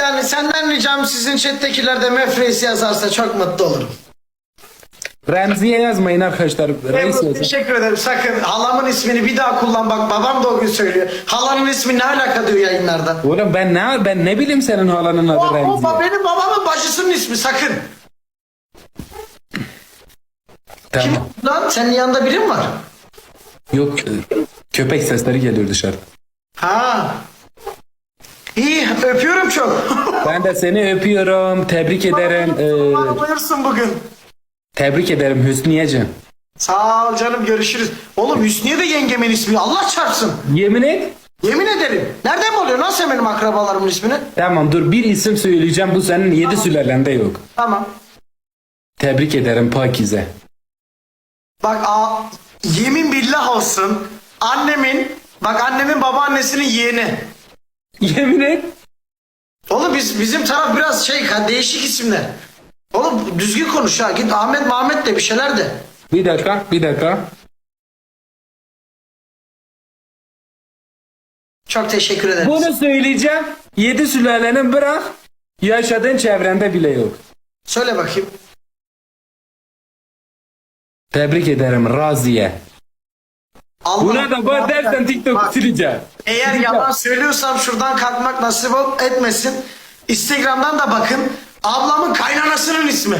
Yani senden ricam sizin chat'tekiler de Mefreis yazarsa çok mutlu olurum. Remziye yazmayın arkadaşlar. Reis yazın. teşekkür ederim. Sakın halamın ismini bir daha kullan. Bak babam da o gün söylüyor. Halanın ismi ne alaka diyor yayınlarda. Oğlum ben ne ben ne bileyim senin halanın O, adı o Remziye. ba- benim babamın bacısının ismi sakın. Tamam. Lan senin yanında biri mi var? Yok köpek sesleri geliyor dışarı. Öpüyorum çok. Ben de seni öpüyorum. Tebrik ederim. Ee, Bana bugün. tebrik ederim Hüsniyeciğim. Sağ ol canım görüşürüz. Oğlum Hüsniye de yengemin ismi. Allah çarpsın. Yemin et. Yemin ederim. Nereden oluyor? Nasıl benim akrabalarımın ismini? Tamam dur bir isim söyleyeceğim. Bu senin yedi sülalende yok. Tamam. Tebrik ederim Pakize. Bak a, yemin billah olsun. Annemin, bak annemin babaannesinin yeğeni. Yemin et. Oğlum biz bizim taraf biraz şey ha, değişik isimler. Oğlum düzgün konuş ha. Git Ahmet Mahmet de bir şeyler de. Bir dakika bir dakika. Çok teşekkür ederim. Bunu söyleyeceğim. Yedi sülalenin bırak. Yaşadığın çevrende bile yok. Söyle bakayım. Tebrik ederim Raziye. Allah Buna da bak dersen TikTok Bak, sileceğim. Eğer yalan söylüyorsam şuradan kalkmak nasip etmesin. Instagram'dan da bakın. Ablamın kaynanasının ismi.